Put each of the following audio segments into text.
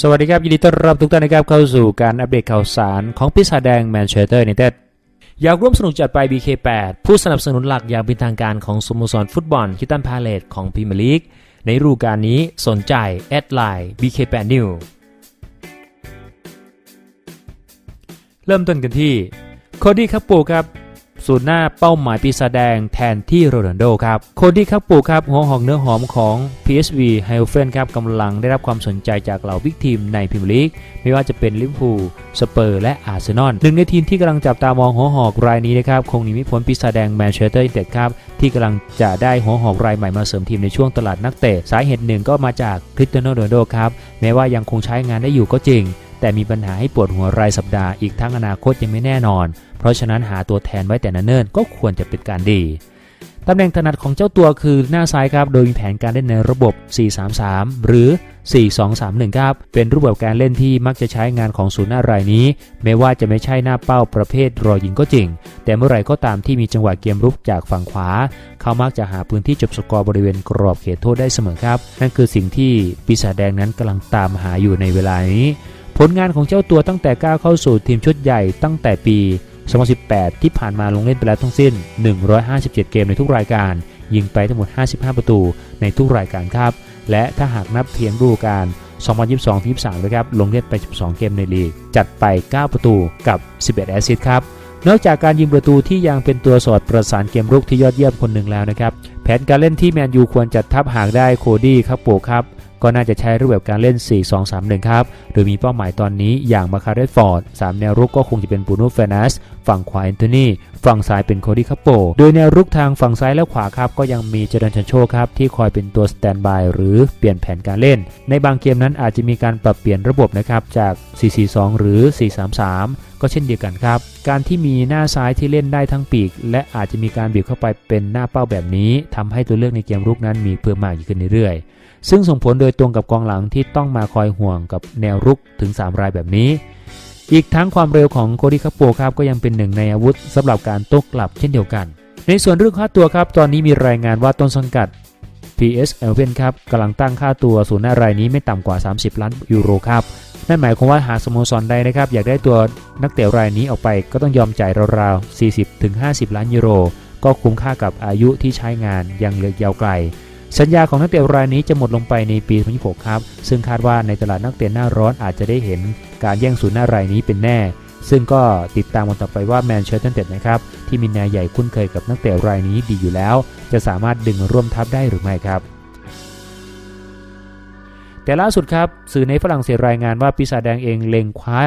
สวัสดีครับ ยินดีต้อนรับทุกท่านนะครับเข้าสู่การอัปเดตข่าวสารของปีศาแดงแมนเชสเตอร์ยูไนเต็ดอยากร่วมสนุกจัดไป BK8 ผู้สนับสนุนหลักอย่างเป็นทางการของสโมสรฟุตบอลคิตันพาเลตของพรีเมียร์ลีกในฤดูกาลนี้สนใจ แอดไลน์ BK8 New เริ่มต้นกันที่โคดี้คัปปูครับ ศูนย์หน้าเป้าหมายปีศาจแดงแทนที่โรนัลโดครับโคดี้คัปปูครับหัวหอกเนื้อหอมของ PSV ไฮโอเฟนครับกำลังได้รับความสนใจจากเหล่าบิ๊กทีมในพรีเมียร์ลีกไม่ว่าจะเป็นลิเวอร์พูลสเปอร์และอาร์เซนอลหนึ่งในทีมที่กำลังจับตามองหัวหอกรายนี้นะครับคงหนีไม่พ้นปีศาจแดงแมนเชสเตอร์ยูไนเต็ดครับที่กำลังจะได้หัวหอกรายใหม่มาเสริมทีมในช่วงตลาดนักเตะสาเหตุหนึ่งก็มาจากคริสเตียโนโรนัลโดครับแม้ว่ายังคงใช้งานได้อยู่ก็จริง แต่มีปัญหาให้ปวดหัวรายสัปดาห์อีกทั้งอนาคตยังไม่แน่นอน เพราะฉะนั้นหาตัวแทนไว้แต่นเนิ่นก็ควรจะเป็นการดีตำแหน่งถนัดของเจ้าตัวคือหน้าซ้ายครับ โดยมีแผนการเล่นในระบบ 4-3-3 หรือ 4-2-3-1 ครับ เป็นรูปแบบการเล่นที่มักจะใช้งานของศูนย์หน้ารายนี้แม้ว่าจะไม่ใช่หน้าเป้าประเภทรอยิงก็จริง แต่เมื่อไรก็ตามที่มีจังหวะเกมรุกจากฝั่งขวา เขามักจะหาพื้นที่จบสกอร์บริเวณกรอบเขตโทษได้เสมอครับ นั่นคือสิ่งที่ปีศาจแดงนั้นกำลังตามหาอยู่ในเวลานี้ ผลงานของเจ้าตัวตั้งแต่ก้าวเข้าสู่ทีมชุดใหญ่ตั้งแต่ปี 2018 ที่ผ่านมาลงเล่นไปแล้วทั้งสิ้น 157 เกมในทุกรายการ ยิงไปทั้งหมด 55 ประตูในทุกรายการครับ และถ้าหากนับเพียงฤดูกาล2022-23นะครับ ลงเล่นไป 12 เกมในลีก จัดไป 9 ประตูกับ 11 แอสซิสต์ครับ นอกจากการยิงประตูที่ยังเป็นตัวสอดประสานเกมรุกที่ยอดเยี่ยมคนหนึ่งแล้วนะครับ แผนการเล่นที่แมนยูควรจัดทับหากได้โคดี้ครับโปครับ ก็น่าจะใช้รูปแบบการเล่น 4-2-3-1 ครับ โดยมีเป้าหมายตอนนี้อย่างมาคาเรตฟอร์ด 3 แนวรุกก็คงจะเป็นบูโน่เฟนัส ฝั่งขวาแอนโทนีฝั่งซ้ายเป็นโคดี้คัปโป โดยแนวรุกทางฝั่งซ้ายและขวาครับ ก็ยังมีเจเดนชันโชครับ ที่คอยเป็นตัวสแตนบายหรือเปลี่ยนแผนการเล่น ในบางเกมนั้นอาจจะมีการปรับเปลี่ยนระบบนะครับจาก 4-4-2 หรือ 4-3-3 ก็เช่นเดียวกันครับ การที่มีหน้าซ้ายที่เล่นได้ทั้งปีก และอาจจะมีการบีบเข้าไปเป็นหน้าเป้าแบบนี้ทำให้ตัวเลือกในเกมรุกนั้นมีเพิ่มมากขึ้นเรื่อยๆ ซึ่งส่งผลโดยตรงกับกองหลังที่ต้องมาคอยห่วงกับแนวรุกถึง 3 รายแบบนี้ อีกทั้งความเร็วของโคดิคาโปครับก็ยังเป็นหนึ่งในอาวุธสำหรับการโต้กลับเช่นเดียวกัน ในส่วนเรื่องค่าตัวครับ ตอนนี้มีรายงานว่าต้นสังกัด PS e l v e n ครับกำลังตั้งค่าตัวศูนย์หน้ารายนี้ไม่ต่ำกว่า 30 ล้านยูโรครับ นั่นหมายความว่าหากสโมสรใดนะครับอยากได้ตัวนักเตะรายนี้ออกไป ก็ต้องยอมจ่ายราวๆ 40-50 ล้านยูโร ก็คุ้มค่ากับอายุที่ใช้งานยังเหลือยาวไกล สัญญาของนักเตะรายนี้จะหมดลงไปในปี 2026 ครับ ซึ่งคาดว่าในตลาดนักเตะหน้าร้อนอาจจะได้เห็นการแย่งศูนย์หน้ารายนี้เป็นแน่ ซึ่งก็ติดตามกันต่อไปว่าแมนเชสเตอร์ยูไนเต็ดนะครับที่มีนายใหญ่คุ้นเคยกับนักเตะรายนี้ดีอยู่แล้ว จะสามารถดึงร่วมทัพได้หรือไม่ครับ แต่ล่าสุดครับสื่อในฝรั่งเศสรายงานว่าปีศาจแดงเองเล็งคว้า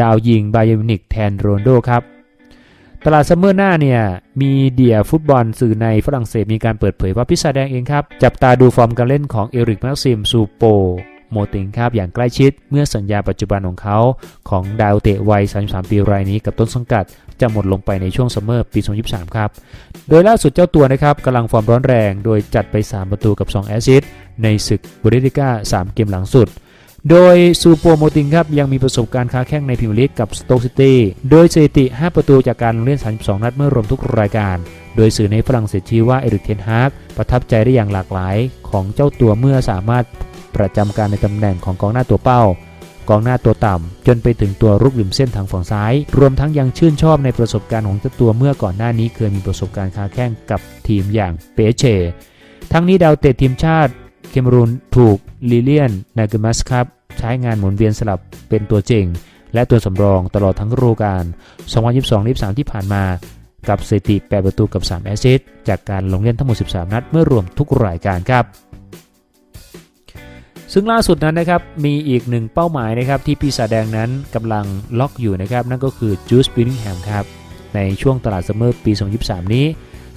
ดาวยิงบาเยนมินิกแทนโรนโดครับตลาดซัมเมอร์หน้าเนี่ยมีเดียฟุตบอลสื่อในฝรั่งเศสมีการเปิดเผยว่าปีศาจแดงเองครับ จับตาดูฟอร์มการเล่นของเอริกแม็กซิมซูโป โมติงครับอย่างใกล้ชิด เมื่อสัญญาปัจจุบันของเขา ของดาวเตะวัย 33 ปีรายนี้กับต้นสังกัด จะหมดลงไปในช่วงซัมเมอร์ปี 2023 ครับ โดยล่าสุดเจ้าตัวนะครับกำลังฟอร์มร้อนแรง โดยจัดไป 3 ประตูกับ 2 แอสซิสต์ในศึกบูเดลิก้า 3 เกมหลังสุดโดยซูโปโมติงครับยังมีประสบการณ์ค้าแข่งในพรีเมียร์ลีกกับสโต๊กซิตี้ โดยสถิติ 5 ประตูจากการลงเล่น 32 นัดเมื่อรวมทุกรายการ โดยสื่อในฝรั่งเศสชี้ว่าเอริกเทนฮากประทับใจได้อย่างหลากหลายของเจ้าตัวเมื่อสามารถ ประจำการในตำแหน่งของกองหน้าตัวเป้ากองหน้าตัวต่ำ จนไปถึงตัวรุกริมเส้นทางฝั่งซ้าย รวมทั้งยังชื่นชอบในประสบการณ์ของเจ้าตัวเมื่อก่อนหน้านี้เคยมีประสบการณ์ค้าแข่งกับทีมอย่างเปเช ทั้งนี้ดาวเตะทีมชาติเคมรูนถูกลิเลียนนาเกมัสครับ ใช้งานหมุนเวียนสลับเป็นตัวจริง และตัวสำรองตลอดทั้งฤดูกาล 2022-23 ที่ผ่านมา กับสถิติ 8 ประตูกับ 3 แอสซิสต์จากการลงเล่นทั้งหมด 13 นัดเมื่อรวมทุกรายการครับ ซึ่งล่าสุดนั้นนะครับมีอีกหนึ่งเป้าหมายนะครับที่ปีศาจแดงนั้นกำลังล็อกอยู่นะครับนั่นก็คือจูสบิลลิงแฮมครับในช่วงตลาดซัมเมอร์ปี 2023 นี้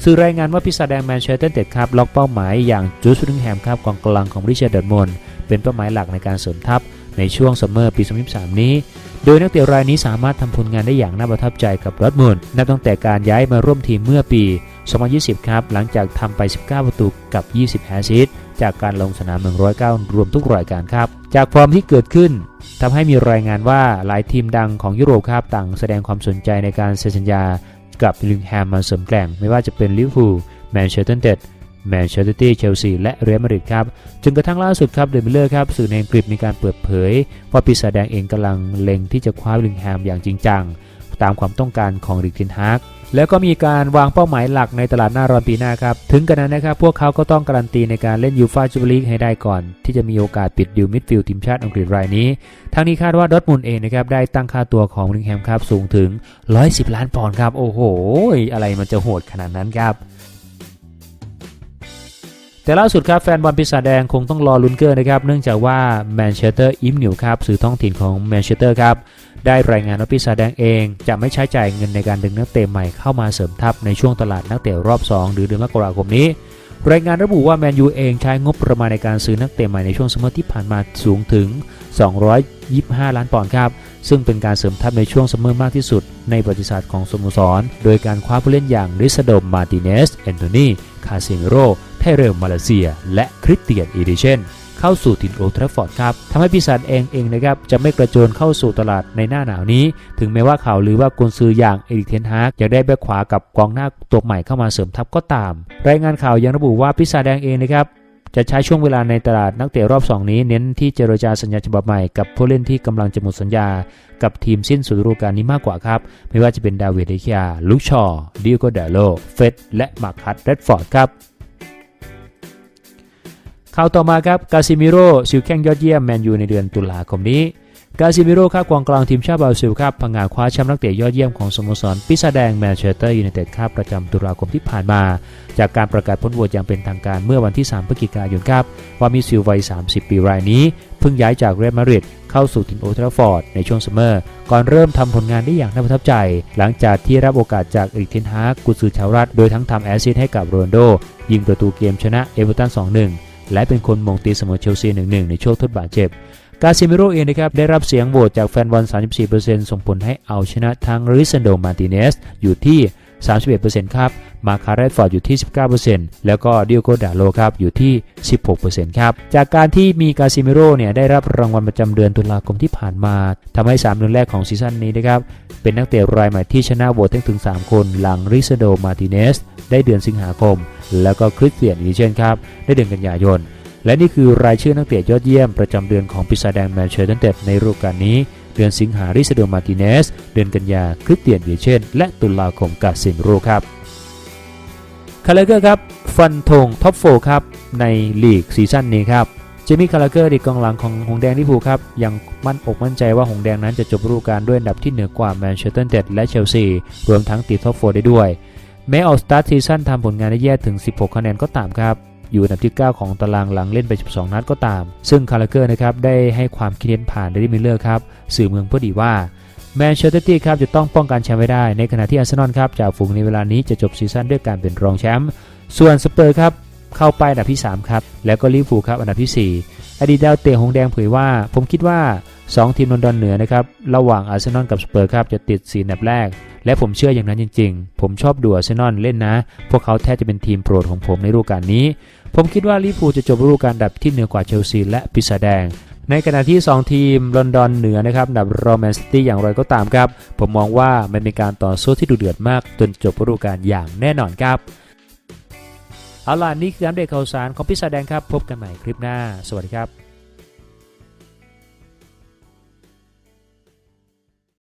สื่อรายงานว่าปีศาจแดงแมนเชสเตอร์ยูไนเต็ดครับล็อกเป้าหมายอย่างจูสบิลลิงแฮมครับกองกลางของริชาร์ดดอร์มอนเป็นเป้าหมายหลักในการเสริมทัพในช่วงซัมเมอร์ปี 2023 นี้ โดยนักเตะรายนี้สามารถทำผลงานได้อย่างน่าประทับใจกับดอร์ทมุนนับตั้งแต่การย้ายมาร่วมทีมเมื่อปี 2020 ครับหลังจากทำไป 19 ประตูกับ 20 แอสซิสต์ จากการลงสนาม 109 รวมทุกรายการครับ จากฟอร์มที่เกิดขึ้นทำให้มีรายงานว่าหลายทีมดังของยุโรปครับต่างแสดงความสนใจในการเซ็นสัญญากับลิงแฮมมาเสริมแกร่งไม่ว่าจะเป็นลิเวอร์พูลแมนเชสเตอร์ยูไนเต็ดแมนเชสเตอร์ซิตี้เชลซีและเรอัลมาดริดครับจนกระทั่งล่าสุดครับเดมิเลอร์ครับสื่อในอังกฤษมีการเปิดเผย ว่าปีศาจแดงเองกำลังเล็งที่จะคว้าวิลลิงแฮมอย่างจริงจังตามความต้องการของริกทินฮาก แล้วก็มีการวางเป้าหมายหลักในตลาดหน้าร้อนปีหน้าครับ ถึงกันนั้นนะครับ พวกเขาก็ต้องการันตีในการเล่นยูฟาจูเปอร์ลีกให้ได้ก่อน ที่จะมีโอกาสปิดดิวมิดฟิลด์ทีมชาติอังกฤษรายนี้ ทั้งนี้คาดว่าดอทมุนเองนะครับ ได้ตั้งค่าตัวของลลิงแฮมครับสูงถึง 110 ล้านปอนด์ครับ โอ้โห อะไรมันจะโหดขนาดนั้นครับ แต่ล่าสุดครับแฟนบอลปีศาจแดงคงต้องรอลุ้นเกอร์นะครับเนื่องจากว่าแมนเชสเตอร์อิมนิวครับสื่อท้องถิ่นของแมนเชสเตอร์ครับได้รายงานว่าปีศาจแดงเอง จะไม่ใช้จ่ายเงินในการดึงนักเตะใหม่เข้ามาเสริมทัพในช่วงตลาดนักเตะรอบ 2 หรือเดือนมกราคมนี้ รายงานระบุว่าแมนยูเองใช้งบประมาณในการซื้อนักเตะใหม่ในช่วงซัมเมอร์ที่ผ่านมาสูงถึง 225 ล้านปอนด์ครับซึ่งเป็นการเสริมทัพในช่วงซัมเมอร์มากที่สุดในประวัติศาสตร์ของสโมสร โดยการคว้าผู้เล่นอย่างริซาโดมมาร์ติเนส แอนโทนี คาเซมิโร ทเรลมาเลเซีย และคริสเตียนอีริเชนเข้าสู่ถิ่นโอทราฟฟอร์ดครับทำให้ปีศาจเองเองนะครับจะไม่กระโจนเข้าสู่ตลาดในหน้าหนาวนี้ ถึงแม้ว่าข่าวลือว่ากุนซืออย่างเอริกเทนฮากจะได้แบ็คขวากับกองหน้าตัวใหม่เข้ามาเสริมทัพก็ตาม รายงานข่าวยังระบุว่าปีศาจแดงเองนะครับจะใช้ช่วงเวลาในตลาดนักเตะรอบ 2 นี้เน้นที่เจรจาสัญญาฉบับใหม่กับผู้เล่นที่กำลังจะหมดสัญญา กับทีมสิ้นสุดฤดูกาลนี้มากกว่าครับ ไม่ว่าจะเป็นดาวิดเดคิอาลุคชอร์ดิโกเดโลเฟดและมาร์คัสเรดฟอร์ดครับ ข่าวต่อมาครับกาซิมิโร่ซิลแข้งยอดเยี่ยมแมนยูในเดือนตุลาคมนี้กาซิมิโร่ครับกองกลางทีมชาติบราซิลครับพังงาคว้าแชมป์นักเตะยอดเยี่ยมของสโมสรปีศาแดงแมนเชสเตอร์ยูไนเต็ดครับประจำตุลาคมที่ผ่านมา จากการประกาศผลโหวตอย่างเป็นทางการเมื่อวันที่ 3 พฤศจิกายนครับ ว่ามิซิลวัย 30 ปีรายนี้ เพิ่งย้ายจากเรอัลมาดริดเข้าสู่ทีมโอลด์แทราฟอร์ดในช่วงซัมเมอร์ ก่อนเริ่มทำผลงานได้อย่างน่าประทับใจ หลังจากที่รับโอกาสจากเอริกเทนฮากกุนซือชาวรัฐโดยทั้งทำแอสซิสต์ให้กับโรนโดยิงประตูเกมชนะเอเวอร์ตัน 2-1 และเป็นคนมงตีเสมอเชลซี1-1 ในช่วงทดบาดเจ็บกาซิเมโรเองนะครับได้รับเสียงโหวตจากแฟนบอล 34%ส่งผลให้เอาชนะทั้งริซันโดมาร์ติเนสอยู่ที่ 31%ครับ มาคาร์เรตฟอร์ดอยู่ที่ 19%แล้วก็ดิโอโกดาโลครับอยู่ที่ 16%ครับ จากการที่มีกาซิเมโรเนี่ยได้รับรางวัลประจำเดือนตุลาคมที่ผ่านมาทำให้ 3 เดือนแรกของซีซั่นนี้นะครับ เป็นนักเตะรายใหม่ที่ชนะโหวตถึง 3 คนหลังริซโดมาติเนสได้เดือนสิงหาคม แล้วก็คริสเตียนอีเชนครับได้เดือนกันยายนและนี่คือรายชื่อนักเตะยอดเยี่ยมประจำเดือนของปีศาจแดงแมนเชสเตอร์ยูไนเต็ดในฤดูกาลนี้ เดือนสิงหาริซาโดมาร์ติเนส เดือนกันยาคริสเตียนเยเชน และตุลาคมกาซิมโรครับคาราเกอร์ครับ ฟันธงท็อปโฟครับ ในลีกซีซั่นนี้ครับเจมี่คาราเกอร์ดีกองหลังของหงแดงลิเวอร์พูลครับ ยังมั่นอกมั่นใจว่าหงแดงนั้นจะจบฤดูกาลด้วยอันดับที่เหนือกว่าแมนเชสเตอร์ยูไนเต็ดและเชลซีรวมทั้งติดท็อปโฟได้ด้วยแม้ออกสตาร์ทซีซั่นทำผลงานได้แย่ถึง 16 คะแนนก็ตามครับ อยู่อันดับที่ 9 ของตารางหลังเล่นไป 12 นัดก็ตาม ซึ่งคาราเกอร์นะครับได้ให้ความคิดเห็นผ่านเดลิมิลเลอร์ครับสื่อเมืองพอดีว่าแมนเชสเตอร์ซิตี้ครับจะต้องป้องกันแชมป์ไว้ได้ ในขณะที่อาร์เซนอลครับจากฝูงในเวลานี้จะจบซีซั่นด้วยการเป็นรองแชมป์ส่วนสเปอร์ครับเข้าไปอันดับที่ 3 ครับ แล้วก็ลิเวอร์พูลครับอันดับที่ 4 อดีตดาวเตะหงแดงเผยว่า ผมคิดว่า 2 ทีมลอนดอนเหนือนะครับระหว่างอาร์เซนอลกับสเปอร์ครับจะติดสีอันดับแรก และผมเชื่ออย่างนั้นจริง ๆ ผมชอบดูอาร์เซนอลเล่นนะ พวกเขาแทบจะเป็นทีมโปรดของผมในฤดูกาลนี้ ผมคิดว่าลิเวอร์พูลจะจบฤดูกาลดับที่เหนือกว่าเชลซีและปีศาจแดง ในขณะที่ 2 ทีมลอนดอนเหนือนะครับดับโรแมนซิตี้อย่างไรก็ตามครับ ผมมองว่ามันเป็นการต่อสู้ที่ดุเดือดมากจนจบฤดูกาลอย่างแน่นอนครับเอาล่ะนี่คืออัปเดตข่าวสารของปิศาจแดงครับ พบกันใหม่คลิปหน้า สวัสดีครับ